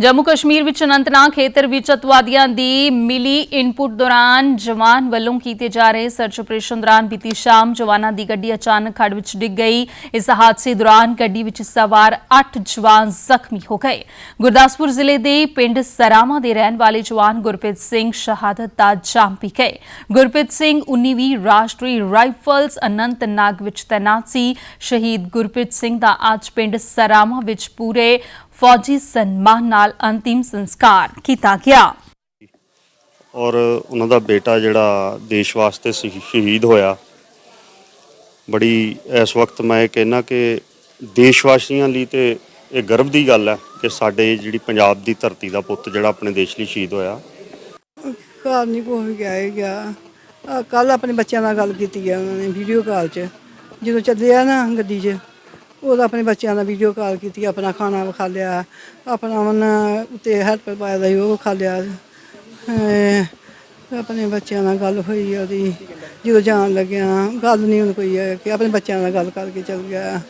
ਜੰਮੂ ਕਸ਼ਮੀਰ ਵਿੱਚ ਅਨੰਤਨਾਗ ਖੇਤਰ ਵਿੱਚ ਅਤਵਾਦੀਆਂ ਦੀ ਮਿਲੀ ਇਨਪੁਟ ਦੌਰਾਨ ਜਵਾਨ ਵੱਲੋਂ ਕੀਤੇ ਜਾ ਰਹੇ ਸਰਚ ਆਪਰੇਸ਼ਨ ਦੌਰਾਨ ਬੀਤੀ ਸ਼ਾਮ ਜਵਾਨਾਂ ਦੀ ਗੱਡੀ ਅਚਾਨਕ ਖੜ ਵਿੱਚ ਡਿੱਗ ਗਈ। ਇਸ ਹਾਦਸੇ ਦੌਰਾਨ ਗੱਡੀ ਵਿੱਚ ਸਵਾਰ 8 ਜਵਾਨ ਜ਼ਖਮੀ ਹੋ ਗਏ। ਗੁਰਦਾਸਪੁਰ ਜ਼ਿਲ੍ਹੇ ਦੇ ਪਿੰਡ ਸਰਾਮਾ ਦੇ ਰਹਿਣ ਵਾਲੇ ਜਵਾਨ ਗੁਰਪ੍ਰੀਤ ਸਿੰਘ ਸ਼ਹਾਦਤ ਦਾ ਜਾਮ ਪੀ ਗਏ। ਗੁਰਪ੍ਰੀਤ ਸਿੰਘ 19ਵੀਂ ਰਾਸ਼ਟਰੀ ਰਾਈਫਲਸ ਅਨੰਤਨਾਗ ਵਿੱਚ ਤੈਨਾਤ ਸੀ। ਸ਼ਹੀਦ ਗੁਰਪ੍ਰੀਤ ਸਿੰਘ ਦਾ ਅੱਜ ਪਿੰਡ ਸਰਾਮਾ ਵਿੱਚ ਪੂਰੇ ਫੌਜੀ ਸਨਮਾਨ ਨਾਲ ਅੰਤਿਮ ਸੰਸਕਾਰ ਕੀਤਾ ਗਿਆ। ਔਰ ਉਹਨਾਂ ਦਾ ਬੇਟਾ ਜਿਹੜਾ ਦੇਸ਼ ਵਾਸਤੇ ਸ਼ਹੀ- ਸ਼ਹੀਦ ਹੋਇਆ। ਬੜੀ ਇਸ ਵਕਤ ਮੈਂ ਇਹ ਕਹਿਣਾ ਕਿ ਦੇਸ਼ ਵਾਸੀਆਂ ਲਈ ਤੇ ਇਹ ਗਰਵ ਦੀ ਗੱਲ ਹੈ ਕਿ ਸਾਡੇ ਜਿਹੜੀ ਪੰਜਾਬ ਦੀ ਧਰਤੀ ਦਾ ਪੁੱਤ ਜਿਹੜਾ ਆਪਣੇ ਦੇਸ਼ ਲਈ ਸ਼ਹੀਦ ਹੋਇਆ। ਘਰ ਨਹੀਂ ਕੋਈ ਗਿਆ ਹੀ ਗਿਆ। ਕੱਲ ਆਪਣੇ ਬੱਚਿਆਂ ਨਾਲ ਗੱਲ ਕੀਤੀ ਹੈ ਉਹਨਾਂ ਨੇ ਵੀਡੀਓ ਕਾਲ 'ਚ। ਜਦੋਂ ਚੱਲੇ ਆ ਨਾ ਗੱਡੀ 'ਚ ਉਹਦਾ ਆਪਣੇ ਬੱਚਿਆਂ ਨਾਲ ਵੀਡੀਓ ਕਾਲ ਕੀਤੀ, ਆਪਣਾ ਖਾਣਾ ਵਿਖਾ ਲਿਆ, ਆਪਣਾ ਉਹਨਾਂ ਉੱਤੇ ਹੈਲਪ ਪਾਇਆ ਦਾ ਸੀ, ਉਹ ਵਿਖਾ ਲਿਆ। ਅਹ ਆਪਣੇ ਬੱਚਿਆਂ ਨਾਲ ਗੱਲ ਹੋਈ ਉਹਦੀ, ਜਦੋਂ ਜਾਣ ਲੱਗਿਆ, ਗੱਲ ਨਹੀਂ ਹੁਣ ਕੋਈ ਹੈ ਕਿ ਆਪਣੇ ਬੱਚਿਆਂ ਨਾਲ ਗੱਲ ਕਰਕੇ ਚੱਲ ਗਿਆ।